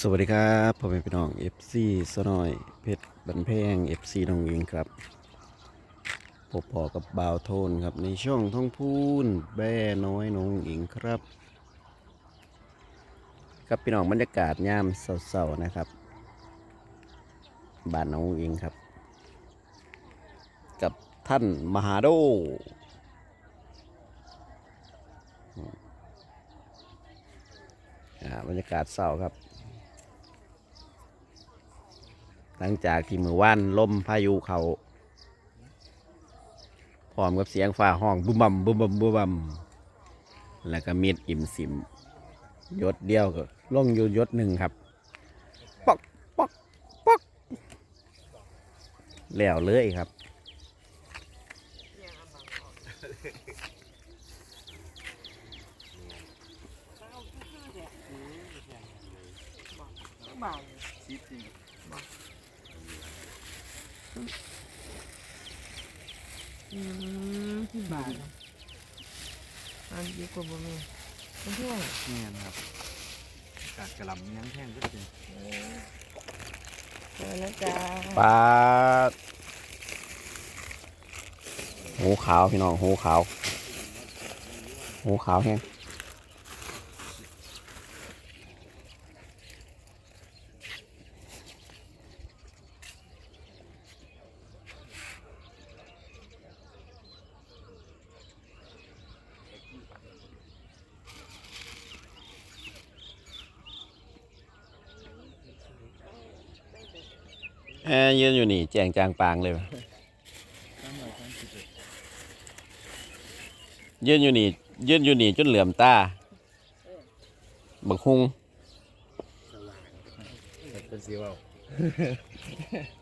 สวัสดีครับผมเป็นพี่น้อง FC สนอยเพชรบันแพง FC น้องยิงครับพบพอกับบาวโทนครับในช่องท่องพูนแบ่น้อยน้องอิงครับ ครับพี่น้องบรรยากาศยามเศร้าๆนะครับบ้านน้องอิงครับ กับท่านมหาโดบรรยากาศเศร้าครับ หลังจากที่มือว่านลมพายุเขาพร้อมกับเสียงฟ้าห้องบุมบัมบุมบัมบุมบัมแล้วก็มีดอิ่มสิมยศเดียวก็ล่งอยู่ยศหนึ่งครับป๊อกป๊อกป๊อกแล้วเลยครับบาง อืมที่บาทอันดีกว่าบ่มีเป็นเท่าไหร่แน่นครับกาดกระหลำยังแท่งก็จริงเจอแล้วจ้าปลาหูขาวพี่น้องหูขาวหูขาวแห้ง แอร์ยืนอยู่นี่ แจงจางปางเลยวะยืนอยู่นี่ ยืนอยู่นี่จนเหลื่อมตา บักฮุง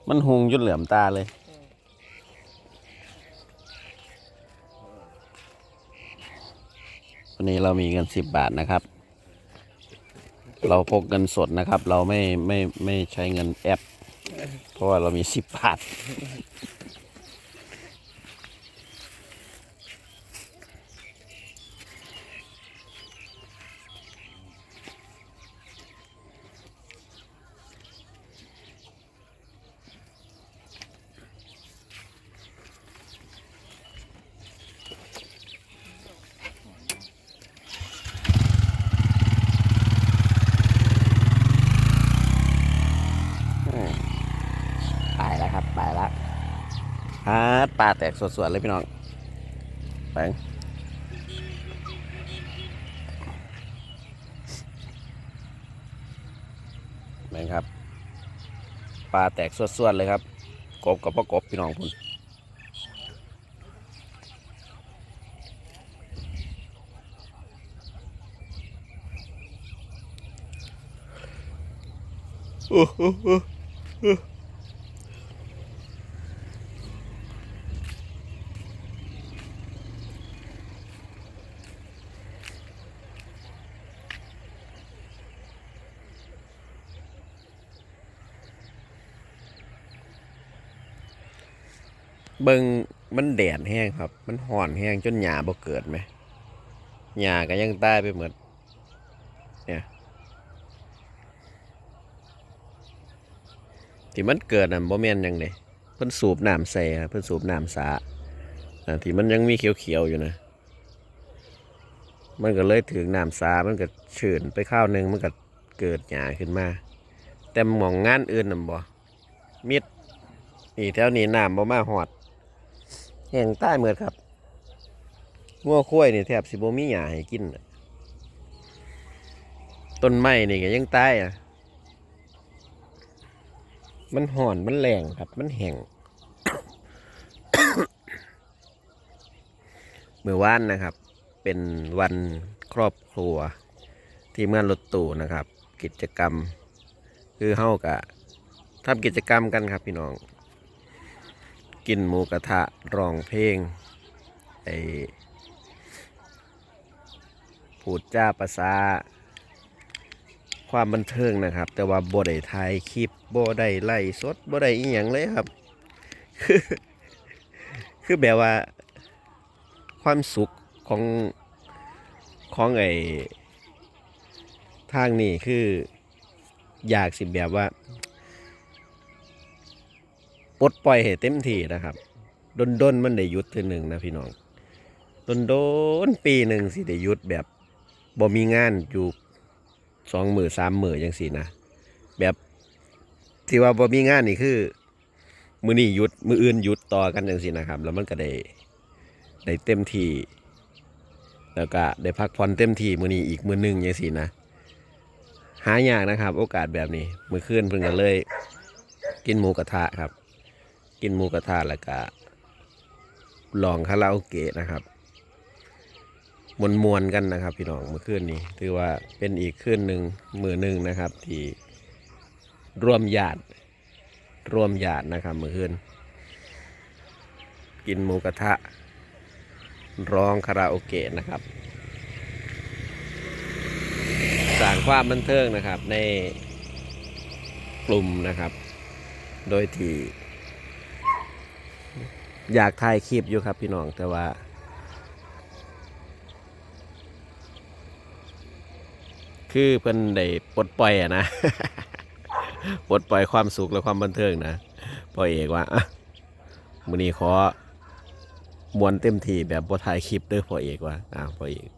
มันฮุงจนเหลื่อมตาเลยวันนี้เรามีเงินสิบบาทนะครับ เราพกเงินสดนะครับ เราไม่ไม่ไม่ใช้เงินแอป ราะว่าเรามีสิบบาท ตายแล้วครับตายแล้วฮา ดปลาแตกสดๆเลยพี่น้องไปแม่งครับ ปลาแตกสวดๆเลยครับ กบกับพ่อกบพี่น้องพุ่นโอ้โห เบิงมันแดดแห้งครับ มันห่อนแห้งจนหญ้าบ่เกิดไหมหญ้าก็ยังตายไปเหมดเนี่ยที่มันเกิดน่ะบ่แม่นยังเด้เพิ่นสูบน้ำใส่เพิ่นสูบน้ำสาอ่าที่มันยังมีเขียวๆอยู่นะ มันก็เลยถึงน้ำสามันก็ชื้นไปข้าวหนึ่งมันก็เกิดหญ้าขึ้นมา แต่หมองงานอื่นน่ะบ่มิดนี่แถวนี้น้ำบ่มาฮอด แห้งใต้เหมือครับงัวคุ้ยนี่แทบสิบ่มีหญ้าให้กินต้นไม้นี่ก็ยังตายอะ มันห่อนมันแรงครับ มันแห้งเมื่อวานนะครับ เป็นวันครอบครัวที่เมื่อนรถตู้นะครับ กิจกรรม คือเฮากะทำกิจกรรมกันครับพี่น้อง กินหมูกระทะร้องเพลงไอพูดจ้าภาษา ความบันเทิงนะครับ แต่ว่าบ่ได้ถ่ายคลิปบ่ได้ไล่สดบ่ได้อีหยังเลยครับ คือคือแบบว่า ความสุขของของไอ้ทางนี้คืออยากสิแบบว่า ดปล่อยให้เต็มที่นะครับดนดนๆมันได้ยุดทีหนึ่งนะพี่น้องดนดนๆปีหนึ่งสิได้ยุดแบบบ่มีงานอยู่สองหมือสามมือยังสินะแบบที่ว่าบ่มีงานนี่คือ มือนี้หยุดมืออื่นหยุดต่อกันจังสินะครับ แล้วมันก็ได้ได้เต็มที่แล้วก็ได้พักผ่อนเต็มที่มือนี้อีกมือหนึ่งยังสินะหายากนะครับ โอกาสแบบนี้มือคืนเพิ่งกันเลย กินหมูกระทะครับ กินหมูกระทะแล้วก็ลองคาราโอเกะนะครับมวนมวนกันนะครับ พี่น้องเมื่อคืนนี้ ถือว่าเป็นอีกคืนหนึ่งมือหนึ่งนะครับ ที่ร่วมญาติร่วมญาตินะครับเมื่อคืนกินหมูกระทะ ร้องคาราโอเกะนะครับสร้างความบันเทิงนะครับในกลุ่มนะครับ โดยที่ อยากถ่ายคลิปอยู่ครับพี่น้องแต่ว่าคือเพิ่นได้ปลดปล่อยอะนะปลดปล่อยความสุขและความบันเทิงนะพ่อเอกว่าอะมื้อนี้ขอมวนเต็มที่แบบบ่ถ่ายคลิปเด้อพ่อเอกว่าอ้าวพ่อเอก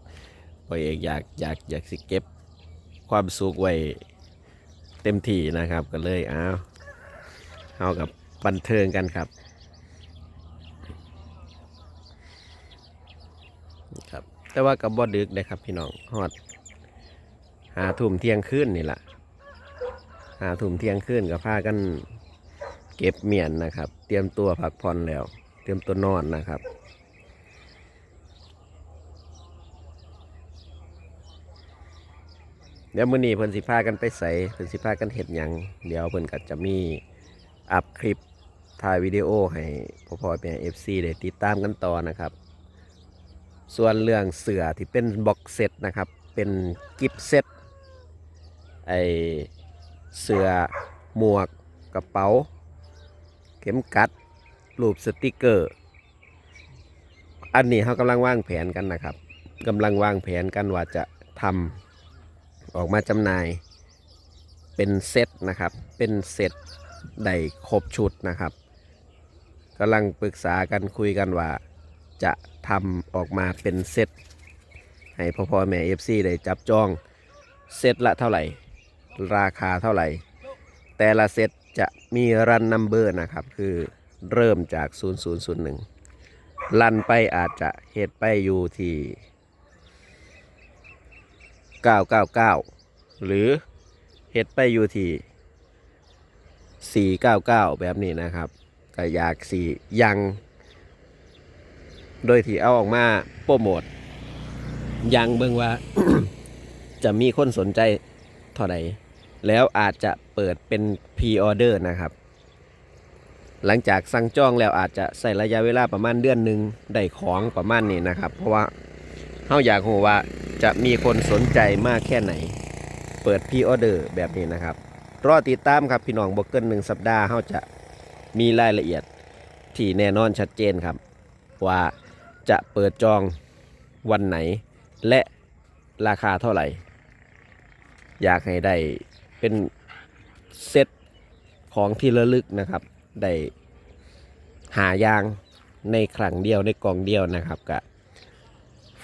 พ่อเอกอยากอยากอยากสิเก็บความสุขไว้เต็มที่นะครับ ก็เลยอ้าวเอากับบันเทิงกันครับ ครับ แต่ว่ากับบ่ดึกเลยครับพี่น้องฮอดหาทุ่มเที่ยงคืนนี่แหละหาทุ่มเที่ยงคืนก็พากันเก็บเมียนนะครับ เตรียมตัวพักผ่อนแล้ว เตรียมตัวนอนนะครับเดี๋ยวมื้อนี้เพิ่นสิพากันไปใส่เพิ่นสิพากันเฮ็ดหยังเดี๋ยวเพิ่นก็จะมีอัพคลิปถ่ายวิดีโอให้พ่อพ่อแม่ FC ได้ติดตามกันต่อนะครับ ส่วนเรื่องเสือที่เป็นบ็อกเซตนะครับ เป็นกิฟต์เซตไอเสือหมวกกระเป๋า เข็มกัด รูปสติกเกอร์ อันนี้เขากำลังวางแผนกันนะครับกำลังวางแผนกันว่าจะทำออกมาจำหน่ายเป็นเซตนะครับ เป็นเซตได้ครบชุดนะครับกำลังปรึกษากันคุยกันว่า จะทำออกมาเป็นเซตให้พ่อพ่อแม่เอฟซีได้จับจองเซตละเท่าไหร่ ราคาเท่าไหร่ แต่ละเซตจะมีรันนัมเบอร์นะครับ คือเริ่มจาก 0001ลันไปอาจจะเฮดไปอยู่ที่ 999 หรือเฮ็ดไปอยู่ที่ 499 แบบนี้นะครับก็อยากสี่ยัง โดยที่เอาออกมาโปรโมทยังเบิ่งว่า จะมีคนสนใจเท่าไหร่แล้วอาจจะเปิดเป็นพ r ออเดอร์นะครับ หลังจากสั่งจองแล้วอาจจะใส่ระยะเวลาประมาณเดือนหนึ่งได้ของประมาณนี้นะครับ เพราะว่าเขาอยากรู้ว่าจะมีคนสนใจมากแค่ไหน เปิดพ r ออเดอร์แบบนี้นะครับ รอติดตามครับพี่น้องบกเกินหนึ่งสัปดาห์เขาจะมีรายละเอียดที่แน่นอนชัดเจนครับว่า จะเปิดจองวันไหน และราคาเท่าไหร่ อยากให้ได้เป็นเซตของที่ระลึกนะครับ ได้หายางในครั้งเดียวในกองเดียวนะครับกะ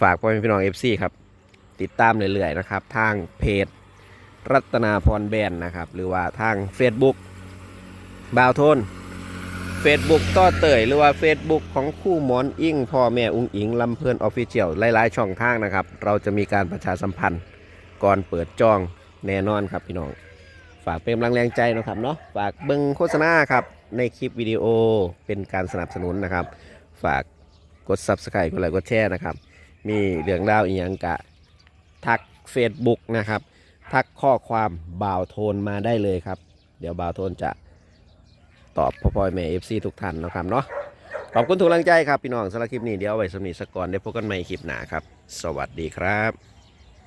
ฝากพ่อแม่พี่น้อง FC ครับ ติดตามเรื่อยๆนะครับ ทางเพจรัตนาพรแบนนะครับ หรือว่าทาง Facebook บาวโทน Facebook ต้อเตยหรือว่า Facebook ของคู่หมอนอิงพ่อแม่อุ้งอิงลำเพลินออฟฟิเชียลหลายๆ ช่องทางนะครับ เราจะมีการประชาสัมพันธ์ ก่อนเปิดจองแน่นอนครับพี่น้อง ฝากเป็นกำลังแรงใจนะครับเนาะฝากเบิ้งโฆษณาครับในคลิปวิดีโอเป็นการสนับสนุนนะครับ ฝากกด Subscribe กดไลค์กดแชร์นะครับ มีเรื่องราวอีกอย่างกะทัก Facebook นะครับ ทักข้อความบ่าวโทนมาได้เลยครับ เดี๋ยวบ่าวโทนจะ ตอบพ่อพ่อแม่เอฟซีทุกท่านนะครับเนาะขอบคุณทุกกำลังใจครับพี่น้องสำหรับคลิปนี้เดี๋ยวเอาไว้สำนีสกก่อนได้พบกันใหม่คลิปหน้าครับ สวัสดีครับ